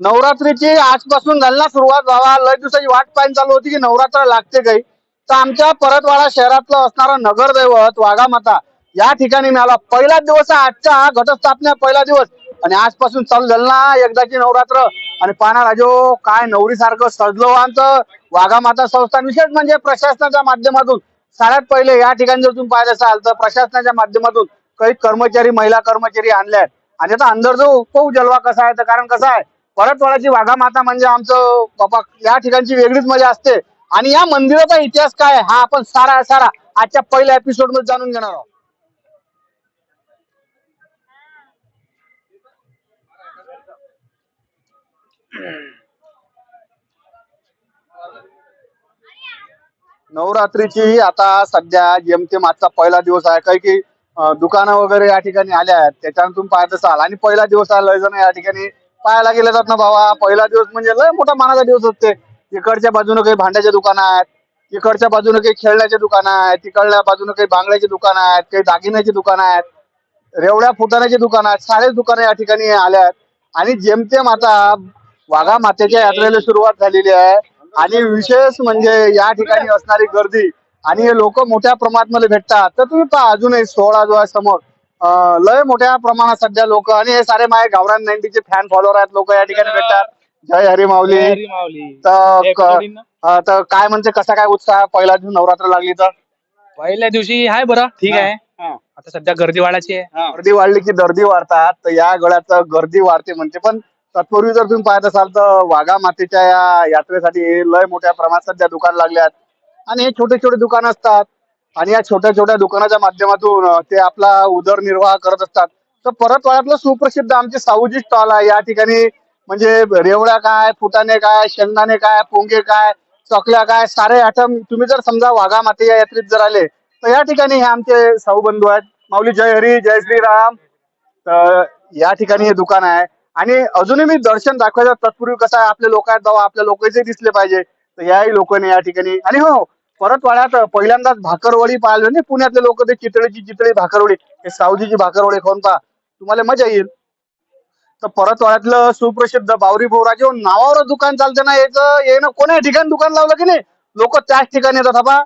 नवरात्रीची आजपासून झाली ना सुरुवात व्हावा. लय दिवसाची वाट पाहिजे चालू होती की नवरात्र लागते काही. तर आमच्या परतवाडा शहरातलं असणारा नगरदैवत वाघामाता या ठिकाणी मिळाला. पहिला दिवस आजच्या आजचा घटस्थापना पहिला दिवस. आणि आजपासून चालू झालं ना एकदाची नवरात्र. आणि पाहणार राजो काय नवरी सारखं सजलो हो आमचं वाघामाता संस्थान. विशेष म्हणजे प्रशासनाच्या माध्यमातून. सगळ्यात पहिले या ठिकाणी जर तुम्ही पाहिलं असाल तर प्रशासनाच्या माध्यमातून काही कर्मचारी महिला कर्मचारी आणल्या आहेत. आणि आता अंदर जो पाहू जलवा कसा आहे तर. कारण कसं आहे परतवाड्याची वाघामाता म्हणजे आमचं बाबा या ठिकाणची वेगळीच मजा असते. आणि या मंदिराचा इतिहास काय हा आपण सारा सारा आजच्या पहिल्या एपिसोडमध्ये जाणून घेणार आहोत. नवरात्रीची आता सध्या जेमतेम आजचा पहिला दिवस आहे. काही की दुकानं वगैरे या ठिकाणी आल्या आहेत. त्याच्यानंतर तुम्ही पाहत असाल. आणि पहिला दिवस आहे लय जण या ठिकाणी पाहायला गेले जात ना भावा. पहिला दिवस म्हणजे लय मोठा मानाचा दिवस असते इकडच्या बाजूने काही भांड्याचे दुकान आहेत इकडच्या बाजूने काही खेळण्याचे दुकान आहेत तिकडल्या बाजूने काही बांगड्याची दुकान आहेत काही दागिन्याची दुकान आहेत रेवड्या फुटाण्याची दुकान आहेत सारेच दुकानं या ठिकाणी आल्या आहेत आणि जेमतेम आता वाघा मातेच्या यात्रेला सुरुवात झालेली आहे. आणि विशेष म्हणजे या ठिकाणी असणारी गर्दी आणि हे लोक मोठ्या प्रमाणात मध्ये भेटतात. तर तुम्ही पहा अजूनही सोहळा जो आहे समोर लय मोठ्या प्रमाणात सध्या लोक आणि हे सारे माझे गावरान नाईन्टीचे फॅन फॉलोअर आहेत लोक या ठिकाणी भेटतात. जय हरी माऊली. तर क- काय म्हणते कसा काय उत्साह? पहिला दिवस नवरात्र लागली तर? पहिल्या दिवशी आहे बरं ठीक हा. आहे. आता सध्या गर्दी वाढायची आहे. गर्दी वाढली की दर्दी वाढतात तर या गळ्यात गर्दी वाढते म्हणते. पण तत्पूर्वी जर तुम्ही पाहत असाल तर वाघा मातेच्या या यात्रेसाठी लय मोठ्या प्रमाणात सध्या दुकान लागल्यात आणि हे छोटे छोटे दुकान असतात. आणि या छोट्या छोट्या दुकानाच्या माध्यमातून ते आपला उदरनिर्वाह करत असतात. तर परतवाड्यातलं सुप्रसिद्ध आमचे साऊजी स्टॉल आहे. या ठिकाणी म्हणजे रेवड्या काय फुटाणे काय शेंगदाणे काय पोंगे काय चकल्या काय सारे आयटम तुम्ही जर समजा वाघा माते या यात्रेत जर आले तर या ठिकाणी हे आमचे साऊ बंधू आहेत. माऊली जय हरी जय श्रीराम. तर या ठिकाणी हे दुकान आहे. आणि अजूनही मी दर्शन दाखवायचं तत्पूर्वी कसं आहे आपले लोक आहेत बाबा आपल्या लोकांचे दिसले पाहिजे. तर याही लोकांनी या ठिकाणी आणि हो परतवाड्यात पहिल्यांदाच भाकरवडी पाहिली नाही पुण्यातले लोक ते चितळीची चितळी भाकरवडी हे सावजीची भाकरवडी खाऊन पहा. तुम्हाला मजा येईल. तर परतवाड्यातलं सुप्रसिद्ध बावरी बोराचे नावावर दुकान चालते ना याचं येणं कोण्या ठिकाणी दुकान लावलं की नाही? लोक त्याच ठिकाणी येतात. बाबा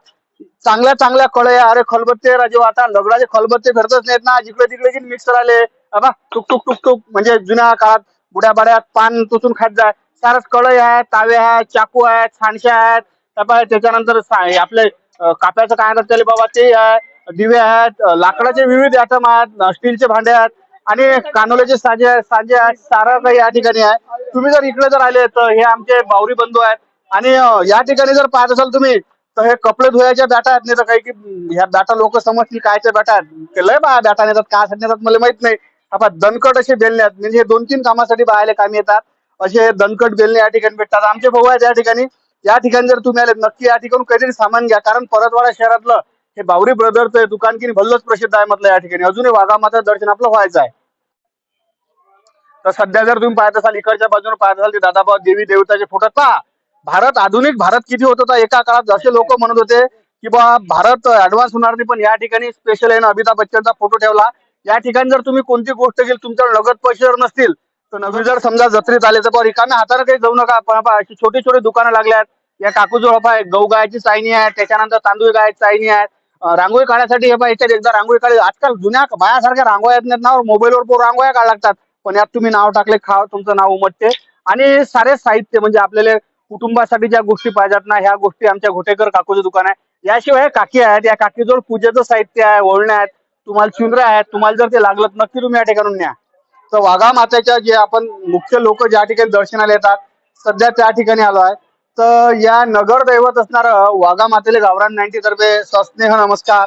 चांगल्या चांगल्या कळया अरे खलबत्ते राजू आता लग्नाचे खलबत्ते फिरतच नाहीत ना. जिकडे तिकडे की मिक्सर आले. बाबा टुक टुक टुक टुक. म्हणजे जुन्या काळात बुड्या बाड्यात पान तुसून खात जाय सारच कळई आहेत तावे आहेत चाकू आहेत छानशा आहेत. त्याच्यानंतर आपले काप्याचं काय म्हणतात त्याला बाबा ते आहे दिवे आहेत लाकडाचे विविध आयटम आहेत स्टीलचे भांडे आहेत आणि कानोल्याचे साजे आहेत साजे आहेत सारा काही या ठिकाणी आहे. तुम्ही जर इकडे जर आले तर हे आमचे बावरी बंधू आहेत. आणि या ठिकाणी जर पाहत असाल तुम्ही तर हे कपडे धुवायच्या बॅटा आहेत नाही तर काही की ह्या बॅटा लोक समजतील कायच्या बॅटा आहेत. ते लय बा बॅटा नेतात काय नेतात मला माहीत नाही. आपण दणकट असे बेलणे आहेत म्हणजे हे दोन तीन कामासाठी बाहेर कामी येतात. असे दणकट बेलणे या ठिकाणी भेटतात. आमचे भाऊ आहेत या ठिकाणी. या ठिकाणी जर तुम्ही आले नक्की या ठिकाणी काहीतरी सामान घ्या. कारण परतवाडा शहरातलं हे बावरी ब्रदरचं दुकान की भल्लच प्रसिद्ध आहे म्हटलं या ठिकाणी. अजूनही वाघामाचं दर्शन आपलं व्हायचं आहे. तर सध्या जर तुम्ही पाहत असाल इकडच्या बाजूने पाहत असाल ते दादाबा देवी देवताचे फोटो पहा भारत आधुनिक भारत किती होत होता एका काळात. असे लोक म्हणत होते की बा भारत ऍडव्हान्स होणार नाही पण या ठिकाणी स्पेशल आहे ना. अमिताभ बच्चनचा फोटो ठेवला. या ठिकाणी जर तुम्ही कोणती गोष्ट केली तुमच्याकडे नगद पैसे जर नसतील तर जर समजा जत्रेत आले तर रिकाम्या हाताने काही जाऊ नका. पण अशी छोटी छोटी दुकानं लागल्यात. या काकूजवळ आहे गहू गायची चायनी आहे त्याच्यानंतर तांदूळ गायची चायनी आहे. रांगोळी काढण्यासाठी हे पहा एकदा रांगोळी काढली. आजकाल जुन्या बायासारख्या रांगोळ्या येत नाहीत ना मोबाईलवर पोर रांगोळ्या काढ लागतात. पण यात तुम्ही नाव टाकले खा तुमचं नाव उमटते. आणि सारे साहित्य म्हणजे आपल्याला कुटुंबासाठी ज्या गोष्टी पाहिजेत ना ह्या गोष्टी आमच्या घोटेकर काकूचं दुकान आहे. याशिवाय काकी आहेत या काकीजवळ पूजेचं साहित्य आहे ओळण्या आहेत तुम्हाला शिंद्र आहेत तुम्हाला जर ते लागलं नक्की तुम्ही या ठिकाणून न्या. तर वाघा मातेच्या जे आपण मुख्य लोक ज्या ठिकाणी दर्शनाला येतात सध्या त्या ठिकाणी आलो आहे. तर या नगर दैवत असणारं वाघा मातेले गावरान नाईन्टी तर्फे सस्नेह नमस्कार.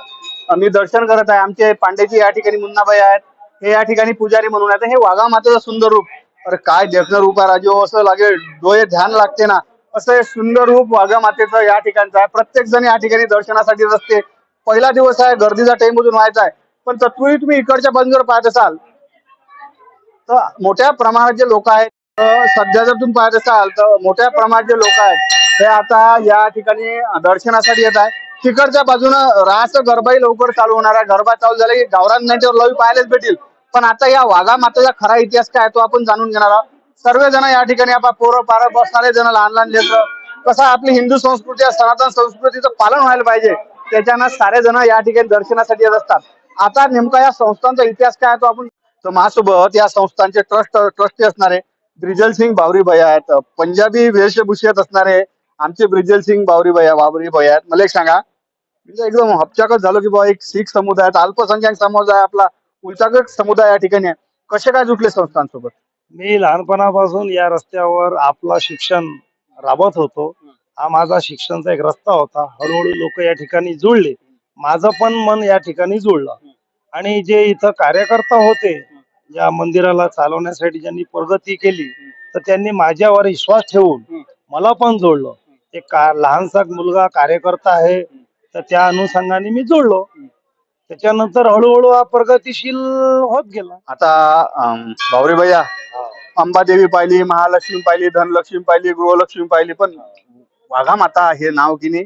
मी दर्शन करत आहे. आमचे पांडेजी या ठिकाणी मुन्नाबाई आहेत. हे या ठिकाणी पुजारी म्हणून आहेत. हे वाघा मातेचं सुंदर रूप. अरे काय देखणं रूप आहे राजू? असं लागेल डोळे ध्यान लागते ना. असं हे सुंदर रूप वाघा मातेचं या ठिकाणचं आहे. प्रत्येक जण या ठिकाणी दर्शनासाठी असते पहिला दिवस आहे गर्दीचा टाइम मधून व्हायचा आहे. पण तत्पूर्वी तुम्ही इकडच्या बाजूवर पाहत असाल. तर मोठ्या प्रमाणात जे लोक आहेत सध्या जर तुम्ही पाहत असाल तर मोठ्या प्रमाणात जे लोक आहेत हे आता या ठिकाणी दर्शनासाठी येत आहे तिकडच्या बाजूनं रास गरबाही लवकर चालू होणार आहे. गरबा चालू झाला की गावरान नाट्यावर लवी पाहायलाच भेटेल. पण आता या वाघा मातेचा खरा इतिहास काय तो आपण जाणून घेणार आहोत. सर्वजण या ठिकाणी आपण पोरं पार बसणारे जण लहान लहान लेकर कसं आपली हिंदू संस्कृती सनातन संस्कृतीचं पालन व्हायला पाहिजे त्याच्यानं सारे जण या ठिकाणी दर्शनासाठी येत असतात. आता नेमका या संस्थांचा इतिहास काय आहे तो आपण तर माझ्यासोबत या संस्थांचे ट्रस्ट ट्रस्टी असणारे ब्रिजल सिंग बावरी भैया आहेत. पंजाबी वेशभूषेत असणारे आमचे ब्रिजल सिंग बावरी भैया बावरी भैया आहेत. मला एक सांगा म्हणजे एकदम हपचाकच झालो की बाबा एक शीख समुदाय अल्पसंख्याक समुदाय आपला उलचाकट समुदाय या ठिकाणी आहे. कसे काय जुटले संस्थांसोबत? मी लहानपणापासून या रस्त्यावर आपला शिक्षण राबत होतो. हा माझा शिक्षणचा एक रस्ता होता. हळूहळू लोक या ठिकाणी जुळले. माझं पण मन या ठिकाणी जुळलं. आणि जे इथं कार्यकर्ता होते या मंदिराला चालवण्यासाठी ज्यांनी प्रगती केली तर त्यांनी माझ्यावर विश्वास ठेवून मला पण जोडलं. एक का लहानसा मुलगा कार्यकर्ता आहे तर त्या अनुषंगाने मी जोडलो. त्याच्यानंतर हळूहळू हा प्रगतिशील होत गेला. आता भावरे भैया अंबादेवी पाहिली महालक्ष्मी पाहिली धनलक्ष्मी पाहिली गृहलक्ष्मी पाहिली पण वाघा माता हे नाव की नाही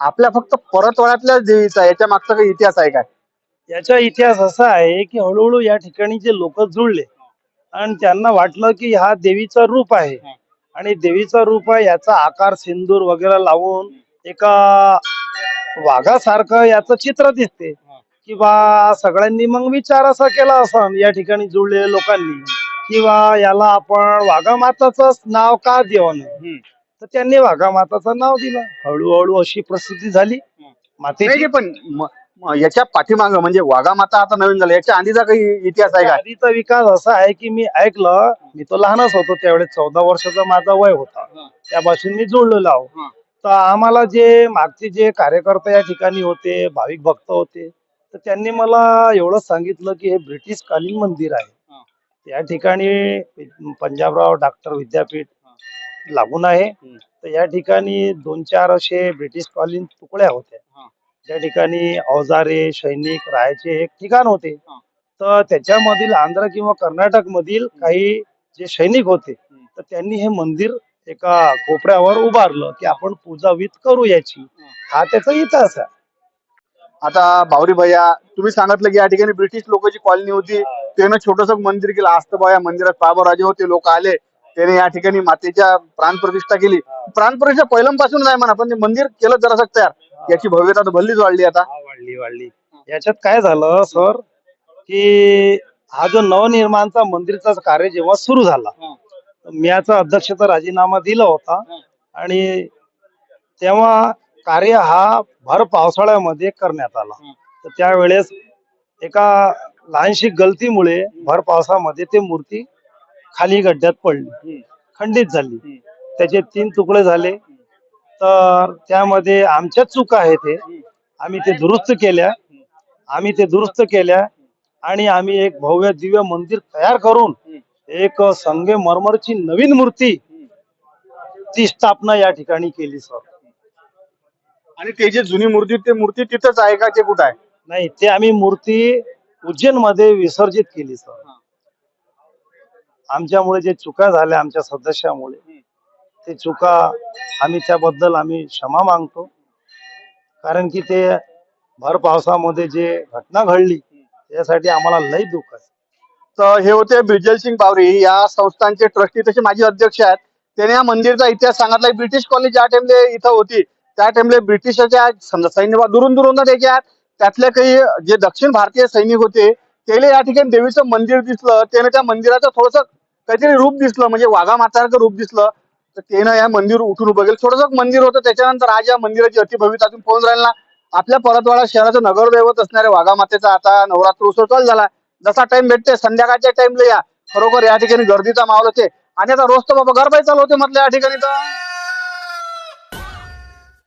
आपल्या फक्त परतवाड्यातल्याच देवीचा याच्या मागचा काही इतिहास आहे काय? याचा इतिहास असा आहे की हळूहळू या ठिकाणी जे लोक जुळले आणि त्यांना वाटलं की हा देवीचं रूप आहे. आणि देवीचं रूप आहे याचा आकार सिंदूर वगैरे लावून एका वाघासारखं याचं चित्र दिसते. कि बा सगळ्यांनी मग विचार असा केला असं या ठिकाणी जुळलेल्या लोकांनी. किंवा याला आपण वाघा माताच नाव का देऊ नये तर त्यांनी वाघा माताचं नाव दिलं. हळूहळू अशी प्रसिद्धी झाली. मातेची. की पण म- याच्या पाठीमाग म्हणजे वाघा माता आता नवीन झालं. याच्या आधीचा काही इतिहास आहे काय आधीचा विकास असा आहे की मी ऐकलं मी तो लहानच होतो त्यावेळेस चौदा वर्षाचा माझा वय होता. त्यापासून मी जोडलेलो आहो. तर आम्हाला जे मागचे जे कार्यकर्ते या ठिकाणी होते भाविक भक्त होते तर त्यांनी मला एवढं सांगितलं की हे ब्रिटिश कालीन मंदिर आहे. त्या ठिकाणी पंजाबराव डॉक्टर विद्यापीठ लागून आहे. तर या ठिकाणी दोन चार असे ब्रिटिश कालीन तुकड्या होत्या. त्या ठिकाणी अवजारे सैनिक राहायचे एक ठिकाण होते. तर त्याच्यामधील आंध्र किंवा कर्नाटक मधील काही जे सैनिक होते. तर त्यांनी हे मंदिर एका कोपऱ्यावर उभारलं की आपण पूजा वित करू याची. हा. त्याचा इतिहास आहे. आता बावरी भैया तुम्ही सांगितलं की या ठिकाणी ब्रिटिश लोकांची कॉलनी होती. त्यानं छोटस मंदिर केलं. आस्तबा या मंदिरात बाबा राजे होते लोक आले. त्याने या ठिकाणी मातेच्या प्राणप्रतिष्ठा केली. प्राणप्रतिष्ठा पहिल्यापासून आहे म्हणा पण ते मंदिर केलं जरा तयार. याची भव्यता तर भल्लीच वाढली आता. वाढली वाढली. याच्यात काय झालं सर की हा जो नवनिर्माणचा मंदिरचा कार्य जेव्हा सुरू झाला मी याचा अध्यक्षता राजीनामा दिला होता. आणि तेव्हा कार्य हा भर पावसाळ्यामध्ये करण्यात आला. तर त्यावेळेस एका लहानशी गलतीमुळे भर पावसामध्ये ते मूर्ती खाली गड्ड्यात पडली. खंडित झाली. त्याचे तीन तुकडे झाले. तर त्यामध्ये आमच्याच चुका आहे ते आम्ही ते दुरुस्त केल्या. आम्ही ते दुरुस्त केल्या. आणि आम्ही एक भव्य दिव्य मंदिर तयार करून एक संगे मरमरची नवीन मूर्ती ची स्थापना या ठिकाणी केली सर. आणि ते जे जुनी मूर्ती ते मूर्ती तिथंच आहे का? ते कुठं आहे? नाही ते आम्ही मूर्ती उज्जैनमध्ये विसर्जित केली सर. आमच्यामुळे जे चुका झाल्या आमच्या सदस्यामुळे ते चुका आम्ही त्याबद्दल आम्ही क्षमा मागतो. कारण की ते भर पावसामध्ये जे घटना घडली त्यासाठी आम्हाला लय दुःख आहे. तर हे होते ब्रिजल सिंग बावरी. या संस्थांचे ट्रस्टी तसे माजी अध्यक्ष आहेत. त्याने या मंदिरचा इतिहास सांगितला ब्रिटिश कॉलनी ज्या टाइमले इथं होती त्या टाइमले ब्रिटिशाच्या समजा सैन्य दुरून दुरून त्याच्यात त्यातले काही जे दक्षिण भारतीय सैनिक होते त्याला या ठिकाणी देवीचं मंदिर दिसलं. त्याने त्या मंदिराचं थोडस काहीतरी रूप दिसलं म्हणजे वाघा मातासारखं रूप दिसलं तर तेनं या मंदिर उठून उभं केलं. थोडंसं मंदिर होतं त्याच्यानंतर आज या मंदिराची अतिभव्यता तुम्ही पाहून राहिला ना. आपल्या परतवाडा शहराचं नगरदैवत असणाऱ्या वाघा मातेचा आता नवरात्र उत्सव चालू झाला. जसा टाइम भेटते संध्याकाळच्या टाइमला या. खरोखर या ठिकाणी गर्दीचा माहोल होते. आणि आता रोज तर बाबा गरबाई चालू होते म्हटलं या ठिकाणी तर.